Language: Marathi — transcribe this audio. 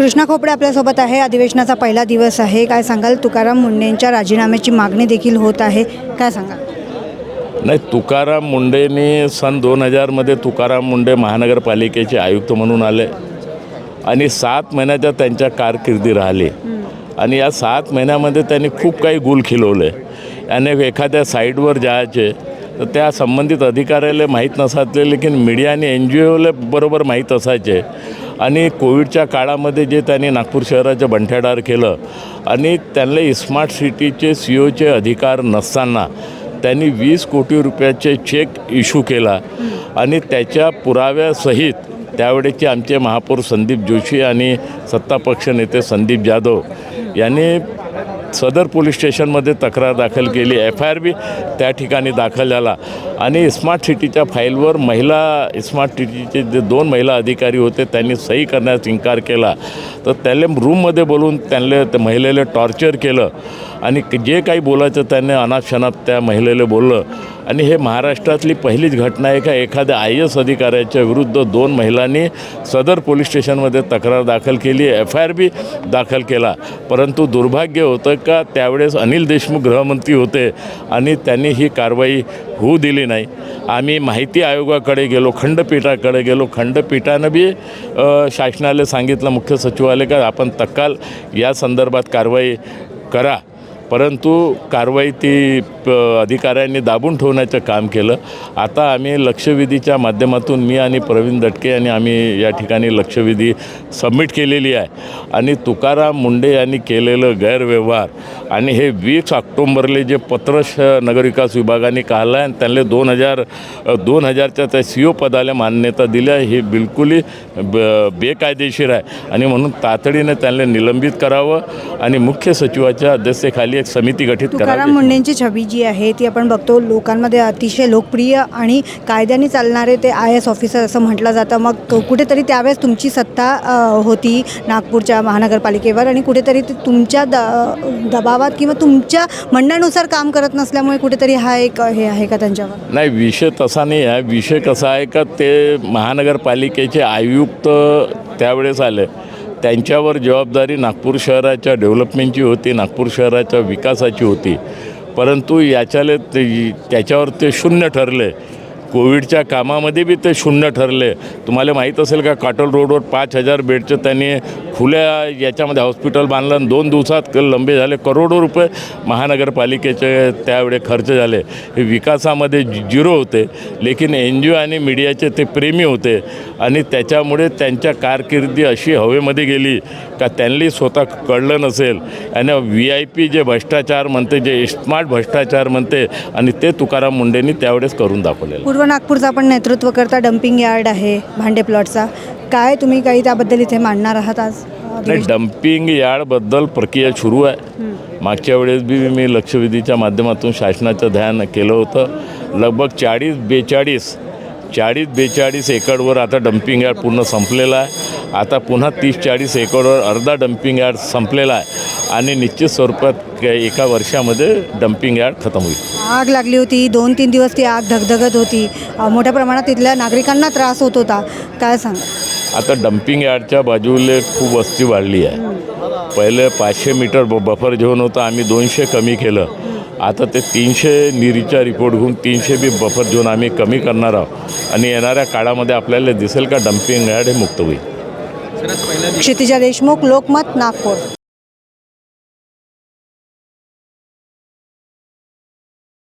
कृष्णा खोपडे आपल्यासोबत आहे. अधिवेशनाचा पहिला दिवस आहे. काय सांगाल? तुकाराम मुंडेंच्या राजीनाम्याची मागणी देखील होत आहे. काय सांगाल? नाही तुकाराम मुंडेंनी सन दोन हजारमध्ये तुकाराम मुंडे महानगरपालिकेचे आयुक्त म्हणून आले आणि सात महिन्याच्या त्यांच्या कारकिर्दी राहिली. आणि या सात महिन्यामध्ये त्यांनी खूप काही गुल खिलवले. आणि एखाद्या साईटवर जायचे तर त्या संबंधित अधिकाऱ्याला माहीत नसायचे लेकिन मीडिया आणि एन जी ओला बरोबर माहीत असायचे. आणि कोविडच्या काळामध्ये जे त्यांनी नागपूर शहराचं बंठ्याडार केलं आणि त्यांना स्मार्ट सिटीचे सी ओचे अधिकार नसताना त्यांनी वीस कोटी रुपयाचे चेक इश्यू केला. आणि त्याच्या पुराव्यासहित त्यावेळेचे आमचे महापौर संदीप जोशी आणि सत्तापक्ष नेते संदीप जाधव यांनी सदर पोलीस स्टेशनमध्ये तक्रार दाखल केली. एफ आय आर बी त्या ठिकाणी दाखल झाला. आणि स्मार्ट सिटीच्या फाईलवर महिला स्मार्ट सिटीचे जे दोन महिला अधिकारी होते त्यांनी सही करण्यास इन्कार केला. तर त्याला रूममध्ये बोलून त्यांना त्या महिलेला टॉर्चर केलं. आणि जे काही बोलायचं त्याने अनापशनाप त्या महिलेला बोललं. आणि हे महाराष्ट्रातली पहिलीच घटना आहे का? एखाद्या आय एस अधिकाऱ्याच्या विरुद्ध दोन महिलांनी सदर पोलीस स्टेशनमध्ये तक्रार दाखल केली एफ आय आर बी दाखल केला. परंतु दुर्भाग्य होतं का? त्यावेळेस अनिल देशमुख गृहमंत्री होते आणि त्यांनी ही कारवाई होऊ दिली नाही. आम्ही माहिती आयोगाकडे गेलो खंडपीठाकडे गेलो. खंडपीठानं बी शासनाला सांगितलं मुख्य सचिवालय का? आपण तत्काल या संदर्भात कारवाई करा. परंतु कारवाई ती प अधिकाऱ्यांनी दाबून ठेवण्याचं काम केलं. आता आम्ही लक्षवेधीच्या माध्यमातून मी आणि प्रवीण दटके यांनी आम्ही या ठिकाणी लक्षवेधी सबमिट केलेली आहे. आणि तुकाराम मुंडे यांनी केलेलं गैरव्यवहार आणि हे वीस ऑक्टोंबरले जे पत्र श नगरविकास विभागाने काढलं आहे आणि त्यांना दोन हजार दोन हजारच्या त्या सी ओ पदाला मान्यता दिल्या हे बिलकुल ब बेकायदेशीर आहे. आणि म्हणून तातडीने त्यांना निलंबित करावं आणि मुख्य सचिवाच्या अध्यक्षतेखाली एक समिती गठीत तुकाराम मुंडेंची छबी जी आहे ती आपण बघतो लोकांमध्ये अतिशय लोकप्रिय आणि कायद्याने चालणारे ते आय एस ऑफिसर असं म्हटलं जातं. मग कुठेतरी त्यावेळेस तुमची सत्ता होती नागपूरच्या महानगरपालिकेवर आणि कुठेतरी ते तुमच्या द दबावात किंवा तुमच्या म्हणण्यानुसार काम करत नसल्यामुळे कुठेतरी हा एक हे आहे का त्यांच्यावर? नाही विषय तसा नाही आहे. विषय कसा आहे का ते महानगरपालिकेचे आयुक्त त्यावेळेस आले. त्यांच्यावर जबाबदारी नागपूर शहराच्या डेव्हलपमेंटची होती नागपूर शहराच्या विकासाची होती. परंतु याच्याले ते त्याच्यावर ते शून्य ठरले. कोविडच्या कामामध्ये बी ते शून्य ठरले. तुम्हाला माहीत असेल का काटोल रोडवर पाच हजार बेडचं त्यांनी खुल्या याच्यामध्ये हॉस्पिटल बांधलं आणि दोन दिवसात लंबे झाले. करोडो रुपये महानगरपालिकेचे त्यावेळे खर्च झाले. हे विकासामध्ये झिरो होते. लेकिन एन जी ओ आणि मीडियाचे ते प्रेमी होते. आणि त्याच्यामुळे त्यांच्या कारकिर्दी अशी हवेमध्ये गेली. का त्यांनी स्वतः कळलं नसेल. आणि व्ही आय पी जे भ्रष्टाचार म्हणते जे स्मार्ट भ्रष्टाचार म्हणते आणि ते तुकाराम मुंडेंनी त्यावेळेस करून दाखवलेलं. पूर्व नागपूरचा आपण नेतृत्व करता डम्पिंग यार्ड आहे भांडे प्लॉटचा काय तुम्ही काही त्याबद्दल इथे मांडणार आहात आज? नाही डम्पिंग यार्डबद्दल प्रक्रिया सुरू आहे. मागच्या वेळेस बी मी लक्षवेधीच्या माध्यमातून शासनाचं ध्यान केलं होतं. लगभग चाळीस बेचाळीस चाळीस बेचाळीस एकरवर आता डम्पिंग यार्ड पूर्ण संपलेलं आहे. आता पुन्हा तीस चाळीस एकरवर अर्धा डम्पिंग यार्ड संपलेला आहे. आणि निश्चित स्वरूपात एका वर्षामध्ये डम्पिंग यार्ड खतम होईल. आग लागली होती. दोन तीन दिवस ती आग धगधगत होती. मोठ्या प्रमाणात तिथल्या नागरिकांना त्रास होत होता. काय सांग? आता डम्पिंग यार्डच्या बाजूला खूप वस्ती वाढली आहे. पहिले पाचशे मीटर ब बफर झोन होतं. आम्ही दोनशे कमी केलं. आता ते तीनशे निरीचा रिपोर्ट घेऊन तीनशे बी बफर झोन आम्ही कमी करणार आहोत. आणि येणाऱ्या काळामध्ये आपल्याला दिसेल का डम्पिंग यार्ड हे मुक्त होईल. क्षितिजा देशमुख लोकमत नागपूर.